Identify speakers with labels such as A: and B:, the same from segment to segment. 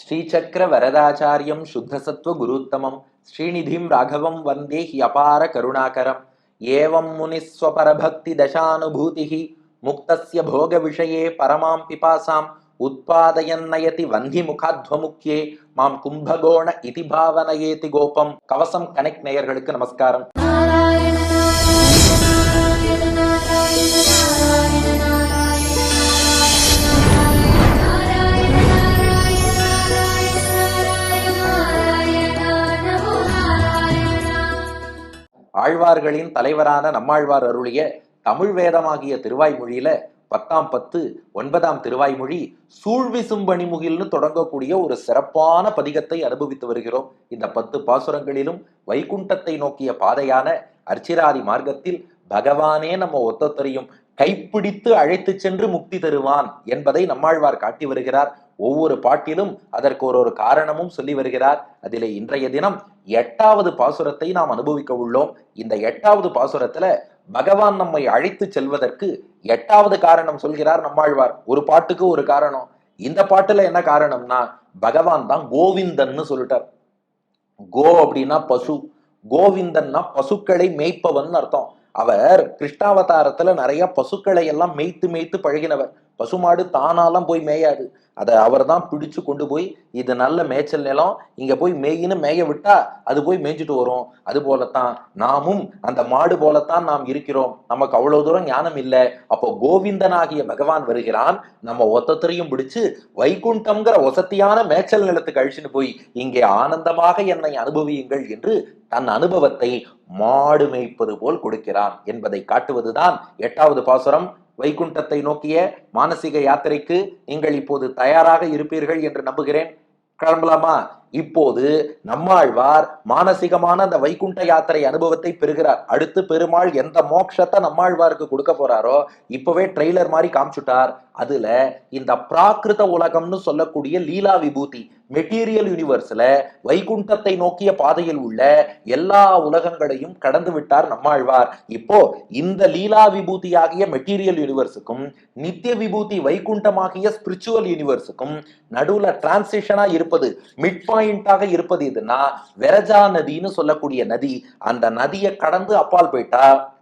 A: ஸ்ரீசக்கர வரதாச்சாரியம் சுத்தசத்வ குருத்தமம். ஸ்ரீநிதிம் ராகவம் வந்தே ஹி அபார கருணாகரம். ஏவம் முனிஸ்வபரபக்தி தசானுபூதி முக்தஸ்ய போக விஷயே பரமாம் பிபாசாம். உத்பாதயன்னயதி வந்தி முகாத்வமுக்கியே மாம் கும்பகோண இதி பாவனயேதி கோபம். கவசம் கனெக்ட் நேயர்களுக்கு நமஸ்காரம் ஆழ்வார்களின் தலைவரான நம்மாழ்வார் அருளிய தமிழ் வேதமாகிய திருவாய்மொழியில பத்தாம் பத்து ஒன்பதாம் திருவாய்மொழி சூழ்விசும்பணி முகில்னு தொடங்கக்கூடிய ஒரு சிறப்பான பதிகத்தை அனுபவித்து வருகிறோம். இந்த பத்து பாசுரங்களிலும் வைகுண்டத்தை நோக்கிய பாதையான அர்ச்சிராதி மார்க்கத்தில் பகவானே நம்ம ஒத்தொத்தரையும் கைப்பிடித்து அழைத்து சென்று முக்தி தருவான் என்பதை நம்மாழ்வார் காட்டி வருகிறார். ஒவ்வொரு பாட்டிலும் அதற்கு ஒரு ஒரு காரணமும் சொல்லி வருகிறார். அதிலே இன்றைய தினம் எட்டாவது பாசுரத்தை நாம் அனுபவிக்க உள்ளோம். இந்த எட்டாவது பாசுரத்துல பகவான் நம்மை அழைத்து செல்வதற்கு எட்டாவது காரணம் சொல்கிறார் நம்மாழ்வார். ஒரு பாட்டுக்கு ஒரு காரணம். இந்த பாட்டுல என்ன காரணம்னா பகவான் தான் கோவிந்தன்னு சொல்லிட்டார். கோ அப்படின்னா பசு. கோவிந்தன்னா பசுக்களை மேய்ப்பவன் அர்த்தம். அவர் கிருஷ்ணாவதாரத்துல நிறைய பசுக்களை எல்லாம் மேய்த்து மேய்த்து பழகினவர். பசுமாடு தானாலாம் போய் மேயாது. அதை அவர் தான் பிடிச்சு கொண்டு போய் இது நல்ல மேய்ச்சல் நிலம் இங்க போய் மேயின்னு மேய விட்டா அது போய் மேய்ஞ்சிட்டு வரும். அது போலத்தான் நாமும் அந்த மாடு போலத்தான் நாம் இருக்கிறோம். நமக்கு அவ்வளவு தூரம் ஞானம் இல்லை. அப்போ கோவிந்தனாகிய பகவான் வருகிறான். நம்ம ஒத்தத்திரையும் பிடிச்சு வைகுண்டம்ங்கிற வசத்தியான மேய்ச்சல் நிலத்துக்கு அழிச்சுன்னு போய் இங்கே ஆனந்தமாக என்னை அனுபவியுங்கள் என்று தன் அனுபவத்தை மாடு மேய்ப்பது போல் கொடுக்கிறான் என்பதை காட்டுவதுதான் எட்டாவது பாசுரம். வைகுண்டத்தை நோக்கிய மானசீக யாத்திரைக்கு நீங்கள் இப்போது தயாராக இருப்பீர்கள் என்று நம்புகிறேன். கிளம்பலாமா? இப்போது நம்மாழ்வார் மானசீகமான அந்த வைகுண்ட யாத்திரை அனுபவத்தை பெறுகிறார். அடுத்து பெருமாள் எந்த மோட்சத்தை நம்மாழ்வாருக்கு கொடுக்க போறாரோ இப்பவே ட்ரெய்லர் மாதிரி காமிச்சுட்டார். அதுல இந்த பிராகிருத உலகம்னு சொல்லக்கூடிய லீலா விபூதி மெட்டீரியல் யூனிவர்ஸ்ல வைகுண்டத்தை நோக்கிய பாதையில் உள்ள எல்லா உலகங்களையும் கடந்து விட்டார் நம்மாழ்வார். இப்போ இந்த லீலா விபூதியாகிய மெட்டீரியல் யூனிவர்ஸுக்கும் நித்திய விபூதி வைகுண்டமாகிய ஸ்பிரிச்சுவல் யூனிவர்ஸுக்கும் நடுவுல டிரான்சிஷனா இருப்பது மிட் பாயிண்டாக இருப்பது எதுனா வெரஜா நதின்னு சொல்லக்கூடிய நதி. அந்த நதியை கடந்து அப்பால் போயிட்டா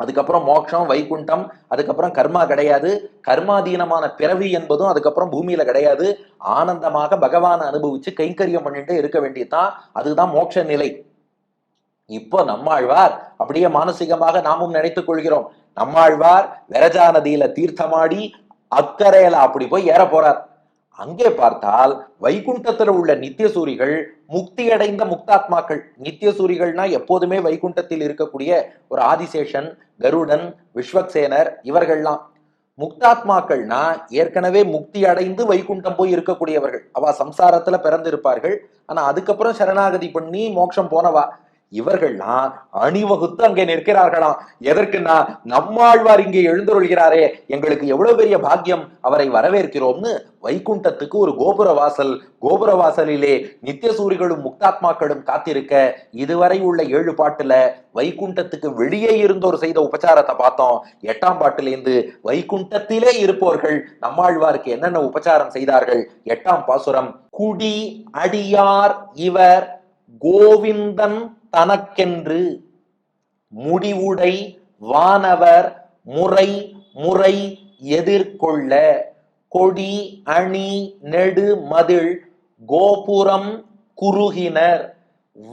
A: அதுக்கப்புறம் மோட்சம் வைகுண்டம் அதுக்கப்புறம் கர்மா கிடையாது. கர்மாதீனமான பிறவி என்பதும் அதுக்கப்புறம் பூமியில கிடையாது. ஆனந்தமாக பகவானை அனுபவிச்சு கைங்கரியம் பண்ணிட்டு இருக்க வேண்டியதுதான். அதுதான் மோட்ச நிலை. இப்போ நம்மாழ்வார் அப்படியே மானசீகமாக நாமும் நினைத்துக் கொள்கிறோம். நம்மாழ்வார் வெரஜா நதியில தீர்த்தமாடி அக்கறையில அப்படி போய் ஏற போறார். அங்கே பார்த்தால் வைகுண்டத்துல உள்ள நித்தியசூரிகள் முக்தி அடைந்த முக்தாத்மாக்கள். நித்தியசூரிகள்னா எப்போதுமே வைகுண்டத்தில் இருக்கக்கூடிய ஒரு ஆதிசேஷன் கருடன் விஸ்வக்சேனர் இவர்கள்லாம். முக்தாத்மாக்கள்னா ஏற்கனவே முக்தி அடைந்து வைகுண்டம் போய் இருக்கக்கூடியவர்கள். அவ சம்சாரத்துல பிறந்திருப்பார்கள். ஆனா அதுக்கப்புறம் சரணாகதி பண்ணி மோட்சம் போனவா. இவர்கள்லாம் அணிவகுத்து அங்கே நிற்கிறார்களாம் எதற்குன்னா நம்மாழ்வார் இங்கே எழுந்தருள்கிறாரே? எங்களுக்கு எவ்வளவு பெரிய பாக்கியம் அவரை வரவேற்கிறோம்னு வைகுண்டத்துக்கு ஒரு கோபுர வாசல் கோபுர வாசலிலே நித்தியசூரிகளும் முக்தாத்மாக்களும் காத்திருக்க இதுவரை உள்ள ஏழு பாட்டுல வைகுண்டத்துக்கு வெளியே இருந்தோர் செய்த உபச்சாரத்தை பார்த்தோம். எட்டாம் பாட்டிலேருந்து வைகுண்டத்திலே இருப்பவர்கள் நம்மாழ்வாருக்கு என்னென்ன உபச்சாரம் செய்தார்கள்? எட்டாம் பாசுரம் குடி அடியார் இவர் கோவிந்தன் தனக்கென்று முடிவுடை வானவர் முறை முறை எதிர்கொள்ள கொடி அணி நெடு மதில் கோபுரம் குறுகினர்.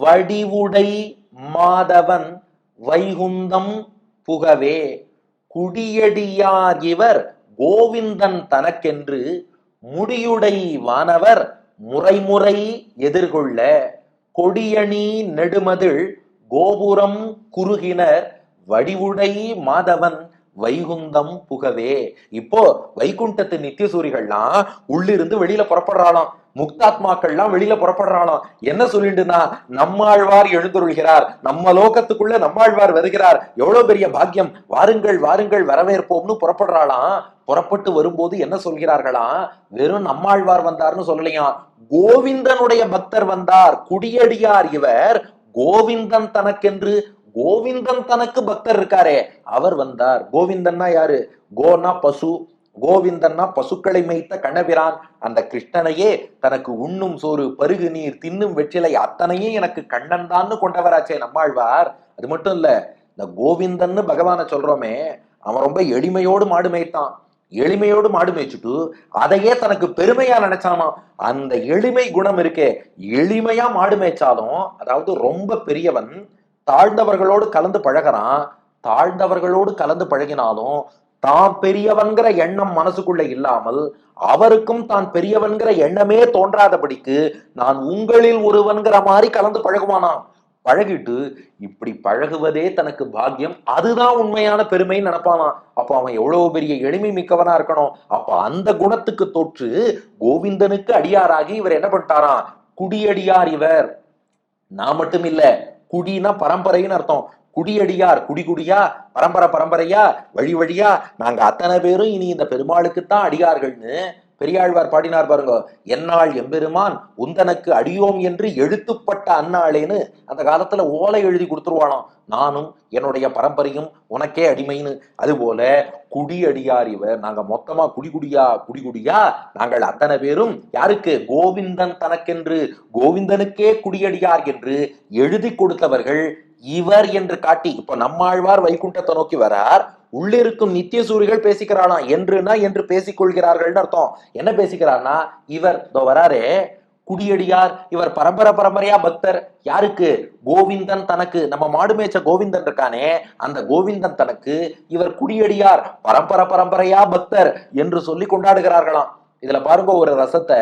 A: வடிவுடை மாதவன் வைகுந்தம் புகவே. குடியடியார் இவர் கோவிந்தன் தனக்கென்று முடியுடை வானவர் முறைமுறை எதிர்கொள்ள. கொடியணி நெடுமதில் கோபுரம் குறுகினர் வடிவுடை மாதவன் வைகுந்தம் புகவே. இப்போ வைகுண்டத்து நித்தியசூரிகள்லாம் உள்ளிருந்து வெளியில புறப்படுறாளாம். முக்தாத்மாக்கள்லாம் வெளியில புறப்படுறானாம் என்ன சொல்லிட்டுனா நம்மாழ்வார் எழுந்துருள்கிறார். நம்ம லோகத்துக்குள்ள நம்மாழ்வார் வருகிறார். எவ்வளவு பெரிய பாக்கியம். வாருங்கள் வாருங்கள் வரவேற்போம்னு புறப்படுறாளாம். புறப்பட்டு வரும்போது என்ன சொல்கிறார்களாம் வெறும் நம்மாழ்வார் வந்தார்னு சொல்லலையாம் கோவிந்தனுடைய பக்தர் வந்தார். குடியடியார் இவர். கோவிந்தன் தனக்கென்று கோவிந்தன் தனக்கு பக்தர் இருக்காரே. அவர் வந்தார். கோவிந்தன்னா யாரு? கோனா பசு. கோவிந்தன்னா பசுக்களை மேய்த்த கண்ணபிரான் அந்த கிருஷ்ணனையே தனக்கு உண்ணும் சோறு பருகு நீர் தின்னும் வெற்றிலை அத்தனையும் எனக்கு கண்ணன் தான்னு கொண்டவராச்சே நம்மாழ்வார். அது மட்டும் இல்ல இந்த கோவிந்தன்னு பகவானை சொல்றோமே அவன் ரொம்ப எளிமையோடு மாடு மேய்த்தான். எளிமையோடு மாடு மேய்ச்சிட்டு அதையே தனக்கு பெருமையா நினைச்சானாம். அந்த எளிமை குணம் இருக்கே எளிமையா மாடு மேய்ச்சாலும் அதாவது ரொம்ப பெரியவன் தாழ்ந்தவர்களோடு கலந்து பழகுறான். தாழ்ந்தவர்களோடு கலந்து பழகினாலும் தான் பெரியவன்கிற எண்ணம் மனசுக்குள்ள இல்லாமல் அவருக்கும் தான் பெரியவன்கிற எண்ணமே தோன்றாதபடிக்கு நான் உங்களில் ஒருவன்கிற மாதிரி கலந்து பழகுவானாம் பழகிட்டு இப்படி பழகுவதே தனக்கு பாக்கியம். அதுதான் உண்மையான பெருமைன்னு நினைப்பானா? அப்ப அவன் எவ்வளவு பெரிய எளிமை மிக்கவனா இருக்கணும்? அப்ப அந்த குணத்துக்கு தொற்று கோவிந்தனுக்கு அடியாராகி இவர் என்ன பண்ணிட்டாராம் குடியடியார் இவர். நான் மட்டும் இல்ல குடினா பரம்பரைன்னு அர்த்தம். குடியடியார் குடிகுடியா பரம்பரை பரம்பரையா வழி வழியா. நாங்க அத்தனை பேரும் இனி இந்த பெருமாளுக்குத்தான் அடியார்கள்னு பெரியாழ்வார் பாடினார் பாருங்க. என்னாள் எம்பெருமான் உந்தனக்கு அடியோம் என்று எழுத்துப்பட்ட அன்னாளேன்னு அந்த காலத்துல ஓலை எழுதி கொடுத்துருவானாம். நானும் என்னுடைய பரம்பரையும் உனக்கே அடிமைன்னு. அதுபோல குடியடியார் இவர். நாங்க மொத்தமா குடிகுடியா குடிகுடியா. நாங்கள் அத்தனை பேரும் யாருக்கு? கோவிந்தன் தனக்கென்று கோவிந்தனுக்கே குடியடியார் என்று எழுதி கொடுத்தவர்கள் இவர் என்று காட்டி இப்ப நம்மாழ்வார் வைகுண்டத்தை நோக்கி வரார் உள்ளிருக்கும் நித்திய சூரிகள் பேசிக்கிறாளாம் என்றுனா என்று பேசிக் கொள்கிறார்கள்னு அர்த்தம். என்ன பேசிக்கிறார்னா இவர் இதோ வராரு குடியடியார் இவர் பரம்பரை பரம்பரையா பக்தர். யாருக்கு? கோவிந்தன் தனக்கு. நம்ம மாடு மேய்ச்ச கோவிந்தன் இருக்கானே அந்த கோவிந்தன் தனக்கு இவர் குடியடியார் பரம்பரை பரம்பரையா பக்தர் என்று சொல்லி கொண்டாடுகிறார்களாம். இதுல பாருங்க ஒரு ரசத்தை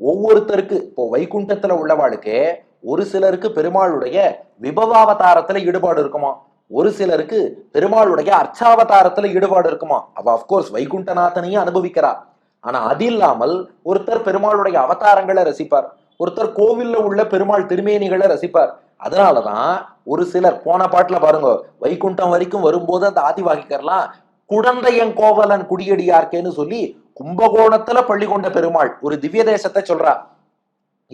A: ஒவ்வொருத்தருக்கு இப்போ வைகுண்டத்துல உள்ளவாளுக்கு ஒரு சிலருக்கு பெருமாளுடைய விபவாவதாரத்துல ஈடுபாடு இருக்குமா? ஒரு சிலருக்கு பெருமாளுடைய அர்ச்சாவதாரத்துல ஈடுபாடு இருக்குமா? அவ அப்கோர்ஸ் வைகுண்டநாதனையும் அனுபவிக்கிறா. ஆனா அது இல்லாமல் ஒருத்தர் பெருமாளுடைய அவதாரங்களை ரசிப்பார். ஒருத்தர் கோவில்ல உள்ள பெருமாள் திருமேனிகளை ரசிப்பார். அதனாலதான் ஒரு சிலர் போன பாட்டுல பாருங்க வைகுண்டம் வரைக்கும் வரும்போது அந்த ஆதிவாகிக்கர்லாம் குடந்தையன் கோவலன் குடியடியார்க்கேன்னு சொல்லி கும்பகோணத்துல பள்ளி கொண்ட பெருமாள் ஒரு திவ்ய தேசத்தை சொல்றா.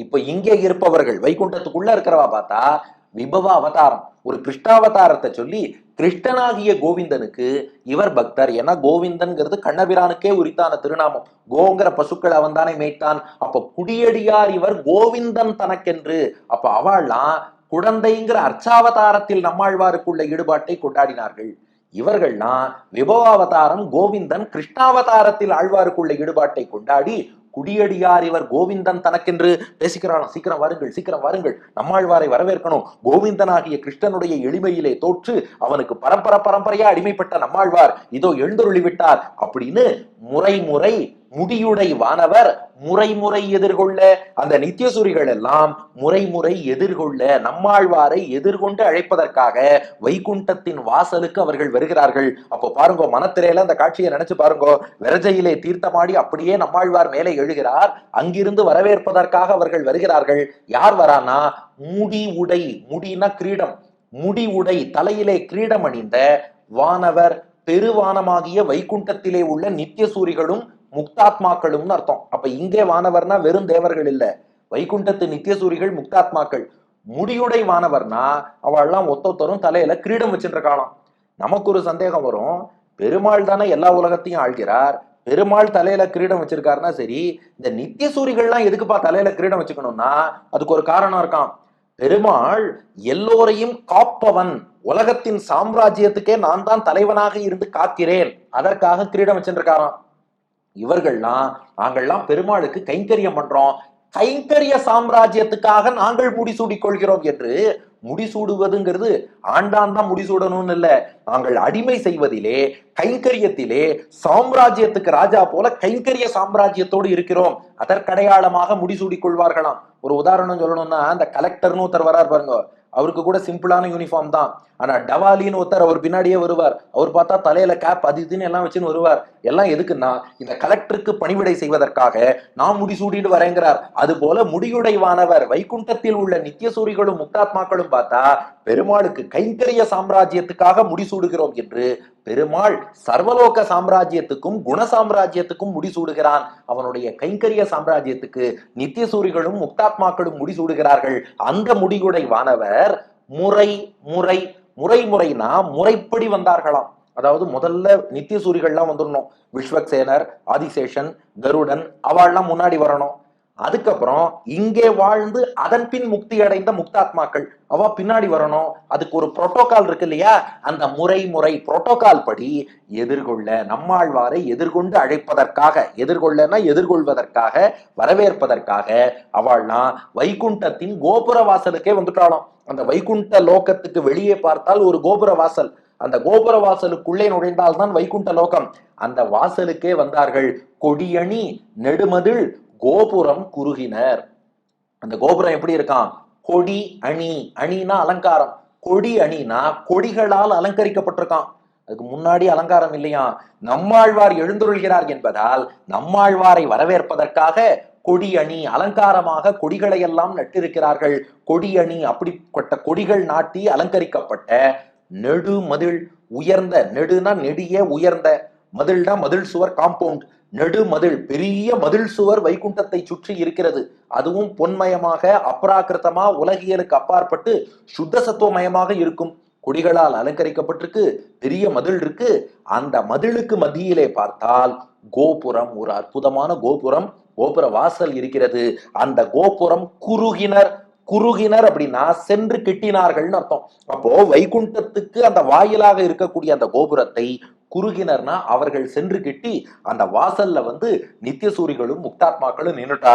A: இப்ப இங்கே இருப்பவர்கள் வைகுண்டத்துக்குள்ள இருக்கிறவா பார்த்தா விபவ அவதாரம். ஒரு கிருஷ்ணாவதாரத்தை சொல்லி கிருஷ்ணனாகிய கோவிந்தனுக்கு இவர் பக்தர். ஏன்னா கோவிந்தன்கிறது கண்ணபிரானுக்கே உரித்தான திருநாமம். கோங்கிற பசுக்கள் அவன் தானே மேய்த்தான். அப்ப குடியடியார் இவர் கோவிந்தன் தனக்கென்று. அப்ப அவள்லாம் குழந்தைங்கிற அர்ச்சாவதாரத்தில் நம்மாழ்வாருக்குள்ள ஈடுபாட்டை கொண்டாடினார்கள். இவர்கள்லாம் விபவாவதாரம் கோவிந்தன் கிருஷ்ணாவதாரத்தில் ஆழ்வாருக்குள்ள ஈடுபாட்டை கொண்டாடி குடியடியார் இவர் கோவிந்தன் தனக்கென்று பேசிக்கிறாராம் சீக்கிரம் வாருங்கள் சீக்கிரம் வாருங்கள். நம்மாழ்வாரை வரவேற்கணும். கோவிந்தனாகிய கிருஷ்ணனுடைய எளிமையிலே தோற்று அவனுக்கு பரம்பரை பரம்பரையா அடிமைப்பட்ட நம்மாழ்வார். இதோ எழுந்தருளி விட்டார் அப்படின்னு முறை முறை முடியுடை வானவர் முறைமுறை எதிர்கொள்ள அந்த நித்தியசூரிகள் எல்லாம் முறைமுறை எதிர்கொள்ள நம்மாழ்வாரை எதிர்கொண்டு அழைப்பதற்காக வைகுண்டத்தின் வாசலுக்கு அவர்கள் வருகிறார்கள். அப்போ பாருங்க மனத்திரையில அந்த காட்சியை நினைச்சு பாருங்க விரஜையிலே தீர்த்தமாடி அப்படியே நம்மாழ்வார் மேலே எழுகிறார். அங்கிருந்து வரவேற்பதற்காக அவர்கள் வருகிறார்கள். யார் வரானா முடி உடை முடினா கிரீடம். முடி உடை தலையிலே கிரீடம் அணிந்த வானவர் பெருவானமாகிய வைகுண்டத்திலே உள்ள நித்தியசூரிகளும் முக்தாத்மாக்களும்னு அர்த்தம். அப்ப இங்கே வானவர்னா வெறும் தேவர்கள் இல்ல. வைகுண்டத்து நித்தியசூரிகள் முக்தாத்மாக்கள். முடியுடை வானவர்னா அவள்லாம் ஒத்தொத்தரும் தலையில கிரீடம் வச்சுட்டு நமக்கு ஒரு சந்தேகம் வரும். பெருமாள் தானே எல்லா உலகத்தையும் ஆள்கிறார். பெருமாள் தலையில கிரீடம் வச்சிருக்காருன்னா சரி இந்த நித்தியசூரிகள்லாம் எதுக்குப்பா தலையில கிரீடம் வச்சுக்கணும்னா அதுக்கு ஒரு காரணம் இருக்கான் பெருமாள் எல்லோரையும் காப்பவன். உலகத்தின் சாம்ராஜ்யத்துக்கே நான் தான் தலைவனாக இருந்து காக்கிறேன். அதற்காக கிரீடம் வச்சிருக்காராம் இவர்கள்லாம் நாங்கள்லாம் பெருமாளுக்கு கைங்கரியம் பண்றோம். கைங்கரிய சாம்ராஜ்யத்துக்காக நாங்கள் முடிசூடிக் கொள்கிறோம் என்று முடிசூடுவதுங்கிறது ஆண்டான் தான் முடிசூடணும்னு இல்ல. நாங்கள் அடிமை செய்வதிலே கைங்கரியத்திலே சாம்ராஜ்யத்துக்கு ராஜா போல கைங்கரிய சாம்ராஜ்யத்தோடு இருக்கிறோம். அதற்கடையாளமாக முடிசூடி கொள்வார்களாம் ஒரு உதாரணம் சொல்லணும்னா அந்த கலெக்டர்னு ஒருத்தர் வரார் பாருங்க. அவருக்கு கூட சிம்பிளான யூனிஃபார்ம் தான். ஆனா டவாலின்னு ஒருத்தர் அவர் பின்னாடியே வருவார். அவர் பார்த்தா தலையில கேப் அது இதுன்னு எல்லாம் வச்சுன்னு வருவார். எல்லாம் எதுக்குன்னா இந்த கலெக்டருக்கு பணிவிடை செய்வதற்காக நான் முடிசூடிட்டு வரேங்கிறார். அது போல முடியுடைவானவர். வைகுண்டத்தில் உள்ள நித்திய சூரிகளும் முக்தாத்மாக்களும் பார்த்தா பெருமாளுக்கு கைங்கரிய சாம்ராஜ்யத்துக்காக முடிசூடுகிறோம் என்று பெருமாள் சர்வலோக சாம்ராஜ்யத்துக்கும் குண சாம்ராஜ்யத்துக்கும் முடிசூடுகிறான். அவனுடைய கைங்கரிய சாம்ராஜ்யத்துக்கு நித்தியசூரிகளும் முக்தாத்மாக்களும் முடிசூடுகிறார்கள். அந்த முடியுடை வானவர் முறை முறை முறை முறைனா முறைப்படி வந்தார்களாம். அதாவது முதல்ல நித்தியசூரிகள்லாம் வந்துடணும் விஸ்வக்சேனர் ஆதிசேஷன் கருடன் அவள்லாம் முன்னாடி வரணும். அதுக்கப்புறம் இங்கே வாழ்ந்து அதன் பின் முக்தி அடைந்த முக்தாத்மாக்கள். அவ பின்னாடி வரணும். அதுக்கு ஒரு புரோட்டோகால் இருக்கு இல்லையா? அந்த முறை முறை புரோட்டோகால் படி எதிர்கொள்ள நம்மாழ்வாரை எதிர்கொண்டு அழைப்பதற்காக எதிர்கொள்ளனா எதிர்கொள்வதற்காக வரவேற்பதற்காக அவள்லாம் வைகுண்டத்தின் கோபுர வாசலுக்கே வந்துட்டாலும் அந்த வைகுண்ட லோகத்துக்கு வெளியே பார்த்தால் ஒரு கோபுர வாசல். அந்த கோபுர வாசலுக்குள்ளே நுழைந்தால்தான் வைகுண்ட லோகம். அந்த வாசலுக்கே வந்தார்கள் கொடியணி நெடுமதில் கோபுரம் குறுகினர். அந்த கோபுரம் எப்படி இருக்கான் கொடி அணி. அணினா அலங்காரம். கொடி அணினா கொடிகளால் அலங்கரிக்கப்பட்டிருக்கான் அதுக்கு முன்னாடி அலங்காரம் இல்லையா? நம்மாழ்வார் எழுந்துருள்கிறார் என்பதால் நம்மாழ்வாரை வரவேற்பதற்காக கொடி அணி அலங்காரமாக கொடிகளை எல்லாம் நட்டிருக்கிறார்கள். கொடி அணி அப்படிப்பட்ட கொடிகள் நாட்டி அலங்கரிக்கப்பட்ட நெடு மதில் உயர்ந்த நெடுனா நெடிய உயர்ந்த. மதில்னா மதில் சுவர் காம்பவுண்ட். நெடுமதில் பெரிய மதில் சுவர் வைகுண்டத்தை சுற்றி இருக்கிறது. அதுவும் பொன்மயமாக அப்ராக்கிருத்தமா உலகியலுக்கு அப்பாற்பட்டு சுத்த சத்துவமயமாக இருக்கும். கொடிகளால் அலங்கரிக்கப்பட்டிருக்கு பெரிய மதில் இருக்கு. அந்த மதிலுக்கு மத்தியிலே பார்த்தால் கோபுரம் ஒரு அற்புதமான கோபுரம் கோபுர வாசல் இருக்கிறது. அந்த கோபுரம் குறுகினர் குறுகினர் அப்படின்னா சென்று கிட்டினார்கள்னு அர்த்தம். அப்போ வைகுண்டத்துக்கு அந்த வாயிலாக இருக்கக்கூடிய அந்த கோபுரத்தை குறுகினர்னா அவர்கள் சென்று கிட்டி அந்த வாசல்ல வந்து நித்தியசூரிகளும் முக்தாத்மாக்களும் நின்னுட்டா.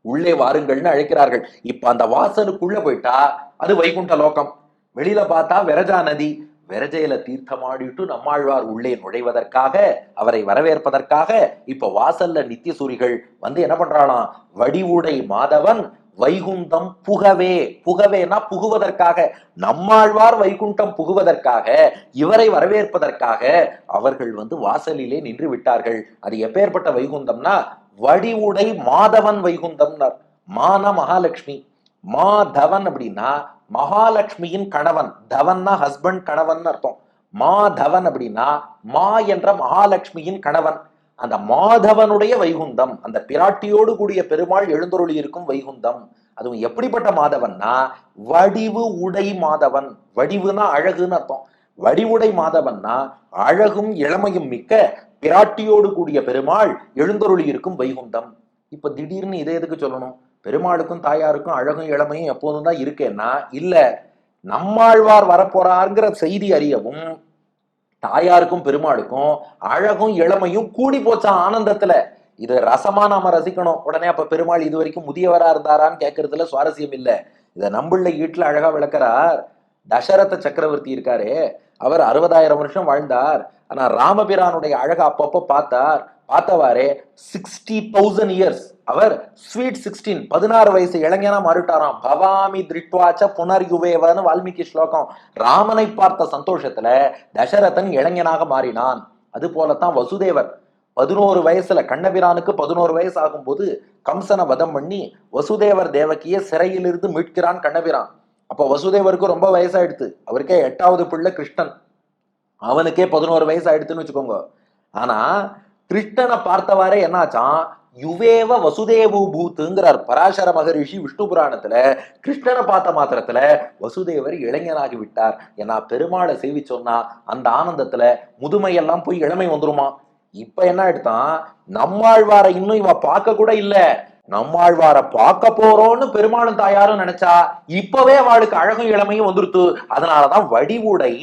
A: உள்ளே வாருங்கள்னு அழைக்கிறார்கள். இப்ப அந்த வாசலுக்குள்ள போயிட்டா அது வைகுண்ட லோகம். வெளியில பார்த்தா விரஜா நதி. விரஜையில தீர்த்தமாடிட்டு நம்மாழ்வார் உள்ளே நுழைவதற்காக அவரை வரவேற்பதற்காக இப்ப வாசல்ல நித்தியசூரிகள் வந்து என்ன பண்றானா வடிவுடை மாதவன் வைகுந்தம் புகவே. புகவேனா புகுவதற்காக. நம்மாழ்வார் வைகுண்டம் புகுவதற்காக இவரை வரவேற்பதற்காக அவர்கள் வந்து வாசலிலே நின்று விட்டார்கள். அது எப்பேற்பட்ட வைகுந்தம்னா வடிவுடை மாதவன் வைகுந்தம்னார். மான மகாலட்சுமி. மாதவன் அப்படின்னா மகாலட்சுமியின் கணவன். தவன்னா ஹஸ்பண்ட் கணவன் அர்த்தம். மாதவன் அப்படின்னா மா என்ற மகாலட்சுமியின் கணவன். அந்த மாதவனுடைய வைகுந்தம் அந்த பிராட்டியோடு கூடிய பெருமாள் எழுந்தருளி இருக்கும் வைகுந்தம் அதுவும் எப்படிப்பட்ட மாதவன்னா வடிவு உடை மாதவன். வடிவுனா அழகுன்னு அர்த்தம். வடிவுடை மாதவன்னா அழகும் இளமையும் மிக்க பிராட்டியோடு கூடிய பெருமாள் எழுந்தருளி இருக்கும் வைகுந்தம். இப்ப திடீர்னு இதை எதுக்கு சொல்லணும்? பெருமாளுக்கும் தாயாருக்கும் அழகும் இளமையும் எப்போதும் தான் இருக்கேன்னா இல்ல நம்மாழ்வார் வரப்போறாருங்கிற செய்தி அறியவும் தாயாருக்கும் பெருமாளுக்கும் அழகும் இளமையும் கூடி போச்சா ஆனந்தத்துல. இது ரசமா நாம ரசிக்கணும். உடனே அப்ப பெருமாள் இது வரைக்கும் முதியவரா இருந்தாரான்னு கேட்கறதுல சுவாரஸ்யம் இல்ல. இத நம்மள வீட்டுல அழகா விளக்கிறார். தசரத சக்கரவர்த்தி இருக்காரே. அவர் அறுபதாயிரம் வருஷம் வாழ்ந்தார். ஆனா ராமபிரானுடைய அழகை அப்பப்போ பார்த்தார். பார்த்தவாறே சிக்ஸ்டி தௌசண்ட் இயர்ஸ் அவர் ஸ்வீட் சிக்ஸ்டீன் பதினாறு வயசு இளைஞனா மாறிட்டாராம் பவாமி திருட்வாச்ச புனர்யுவேவன்னு வால்மீகி ஸ்லோகம். ராமனை பார்த்த சந்தோஷத்துல தசரதன் இளைஞனாக மாறினான். அது போலத்தான் வசுதேவர். பதினோரு வயசுல கண்ணபிரானுக்கு பதினோரு வயசு ஆகும்போது கம்சனை வதம் பண்ணி வசுதேவர் தேவகியை சிறையிலிருந்து மீட்கிறான் கண்ணபிரான். அப்போ வசுதேவருக்கு ரொம்ப வயசாயிடுத்து. அவருக்கே எட்டாவது பிள்ளை கிருஷ்ணன். அவனுக்கே பதினோரு வயசு ஆயிடுத்துன்னு வச்சுக்கோங்க. ஆனா கிருஷ்ணனை பார்த்தவாறே என்னாச்சான் யுவேவ வசுதேவு பூத்துங்கிறார். பராசர மகரிஷி விஷ்ணு புராணத்துல கிருஷ்ணனை பார்த்த மாத்திரத்துல வசுதேவர் இளைஞனாகி விட்டார். ஏன்னா பெருமாளை செய்வி சொன்னா அந்த ஆனந்தத்துல முதுமையெல்லாம் போய் இளமை வந்துருமா? இப்ப என்ன எடுத்தான்? நம்மாழ்வாரை இன்னும் இவ பார்க்க கூட இல்ல. நம்மாழ்வார பார்க்க போறோம்னு பெருமாளும் தாயாரும் நினைச்சா இப்பவே அவளுக்கு அழகும் இளமையும் வந்துருத்து. அதனாலதான் வடிவுடை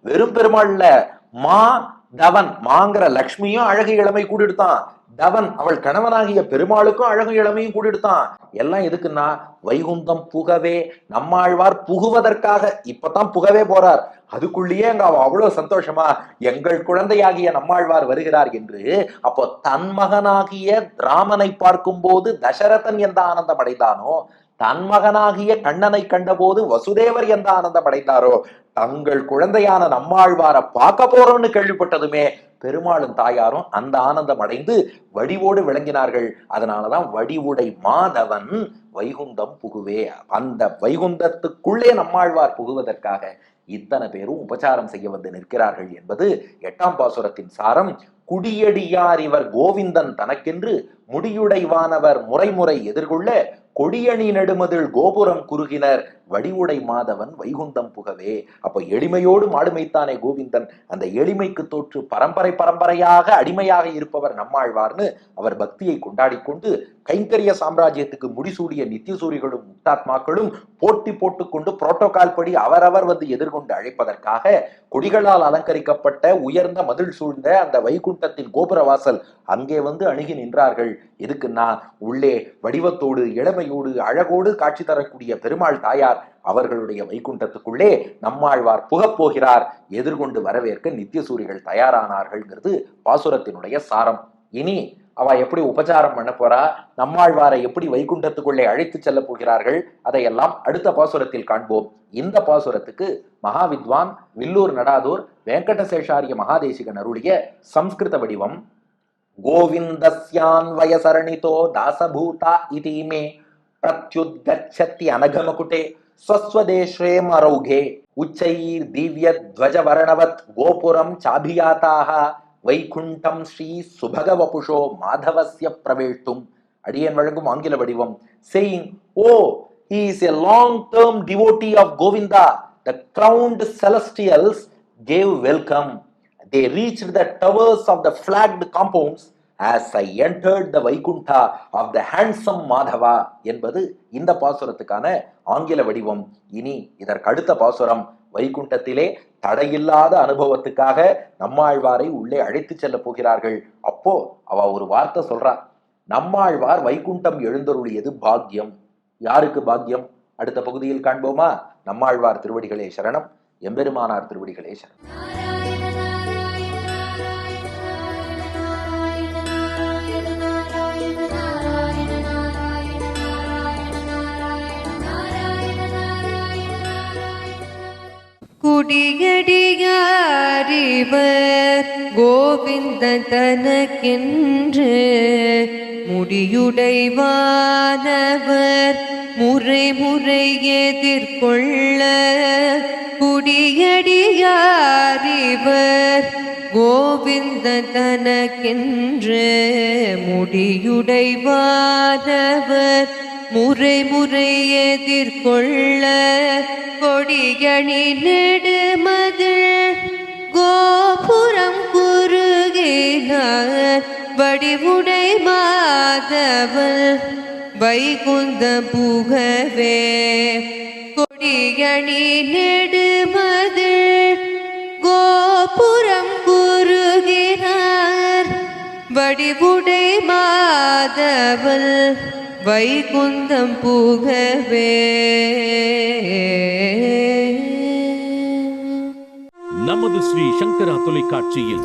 A: வெறும் பெருமாள் இல்ல. மா தவன் மாங்கிற லக்ஷ்மியும் அழகு இளமை கூடிடுத்தான். தவன் அவள் கணவனாகிய பெருமாளுக்கும் அழகும் இளமையும் கூடிடுத்தான் எல்லாம் எதுக்குன்னா வைகுந்தம் புகவே நம்மாழ்வார் புகுவதற்காக. இப்பதான் புகவே போறார். அதுக்குள்ளேயே அங்க அவ அவ்வளவு சந்தோஷமா எங்கள் குழந்தையாகிய நம்மாழ்வார் வருகிறார் என்று அப்போ தன் மகனாகிய ராமனை பார்க்கும் போது தசரதன் எந்த ஆனந்தம் அடைந்தானோ தன் மகனாகிய கண்ணனை கண்டபோது வசுதேவர் எந்த ஆனந்தம் அடைந்தாரோ தங்கள் குழந்தையான நம்மாழ்வாரை பார்க்க போறோம்னு கேள்விப்பட்டதுமே பெருமாளும் தாயாரும் அந்த ஆனந்தம் அடைந்து வடிவோடு விளங்கினார்கள். அதனாலதான் வடிவுடை மாதவன் வைகுந்தம் புகுவே. அந்த வைகுந்தத்துக்குள்ளே நம்மாழ்வார் புகுவதற்காக இத்தனை பேரும் உபச்சாரம் செய்ய வந்து நிற்கிறார்கள் என்பது எட்டாம் பாசுரத்தின் சாரம். குடியடியார் இவர் கோவிந்தன் தனக்கென்று முடியுடைவானவர் முறைமுறை எதிர்கொள்ள கொடியணி நெடுமதில் கோபுரம் குறுகினர். வடிவுடை மாதவன் வைகுந்தம் புகவே. அப்ப எளிமையோடு மாடுமைத்தானே கோவிந்தன். அந்த எளிமைக்கு தோற்று பரம்பரை பரம்பரையாக அடிமையாக இருப்பவர் நம்மாழ்வார்னு அவர் பக்தியை கொண்டாடி கொண்டு கைங்கரிய சாம்ராஜ்யத்துக்கு முடிசூடிய நித்தியசூரிகளும் முக்தாத்மாக்களும் போட்டி போட்டுக்கொண்டு புரோட்டோகால் படி அவரவர் வந்து எதிர்கொண்டு அழைப்பதற்காக கொடிகளால் அலங்கரிக்கப்பட்ட உயர்ந்த மதில் சூழ்ந்த அந்த வைகுண்டத்தின் கோபுரவாசல் அங்கே வந்து அணுகி நின்றார்கள். எதுக்குன்னா உள்ளே வடிவத்தோடு இளமையோடு அழகோடு காட்சி தரக்கூடிய பெருமாள் தாயார் அவர்களுடைய வைகுண்டத்துக்குள்ளே நம்மாழ்வார் புகப்போகிறார் எதிர்கொண்டு வரவேற்க நித்தியசூரிகள் தயாரானார்கள்ங்கிறது பாசுரத்தினுடைய சாரம். இனி அவ எப்படி உபச்சாரம் பண்ண போறா? நம்மாழ்வாரை எப்படி வைகுண்டத்துக்குள்ளே அழைத்து செல்ல போகிறார்கள்? அதையெல்லாம் அடுத்த பாசுரத்தில் காண்போம். இந்த பாசுரத்துக்கு மகாவித்வான் வில்லூர் நடாதூர் வெங்கடசேஷாரிய மகாதேசிகன் அருளிய சம்ஸ்கிருத வடிவம். கோவிந்தஸ்யான்வயசரணிதோ தாசபூதா இதி மே. பிரத்யுத்கச்சத்தி அனகமகுட்டே. ஸ்வஸ்வதேஷ்ரே மரௌகே உச்சைர் திவ்ய த்வஜவர்ணவத் கோபுரம் சாபியாதாக வைகுண்டம் ஸ்ரீ சுபகவபுஷோ மாதவஸ்ய பிரவேஷ்டும் அடியன் வழங்கும் ஆங்கில வடிவம் saying O he is a long term devotee of govinda the crowned celestials gave welcome they reached the towers of the flagged compounds as I entered the Vaikuntha of the handsome Madhava என்பது இந்த பாசுரத்துக்கான ஆங்கில வடிவம். இனி இதற்கு அடுத்த பாசுரம். வைகுண்டத்திலே தடையில்லாத அனுபவத்துக்காக நம்மாழ்வாரை உள்ளே அழைத்து செல்ல போகிறார்கள். அப்போ அவ ஒரு வார்த்தை சொல்றா. நம்மாழ்வார் வைகுண்டம் எழுந்தருளியது பாக்கியம் யாருக்கு பாக்கியம் அடுத்த பகுதியில் காண்போமா? நம்மாழ்வார் திருவடிகளே சரணம். எம்பெருமானார் திருவடிகளே சரணம்.
B: கோவிந்தன் தனக்கென்று முடியுடைவானவர். முறை முறை எதிர்கொள்ள குடியடியாரிவர் கோவிந்த தனக்கென்று முடியுடைவானவர். முறை முறை எதிர்கொள்ள கொடியணி நெடுமதில் கோபுரம் குறுகினார் வடிவுடை மாதவல் வைகுந்த புகவே கொடியணி நெடுமது கோபுரம் குறுகினார். வடிவுடை மாதவல் வைகுந்தம் புகவே
C: நமது ஸ்ரீ சங்கரா தொலைக்காட்சியில்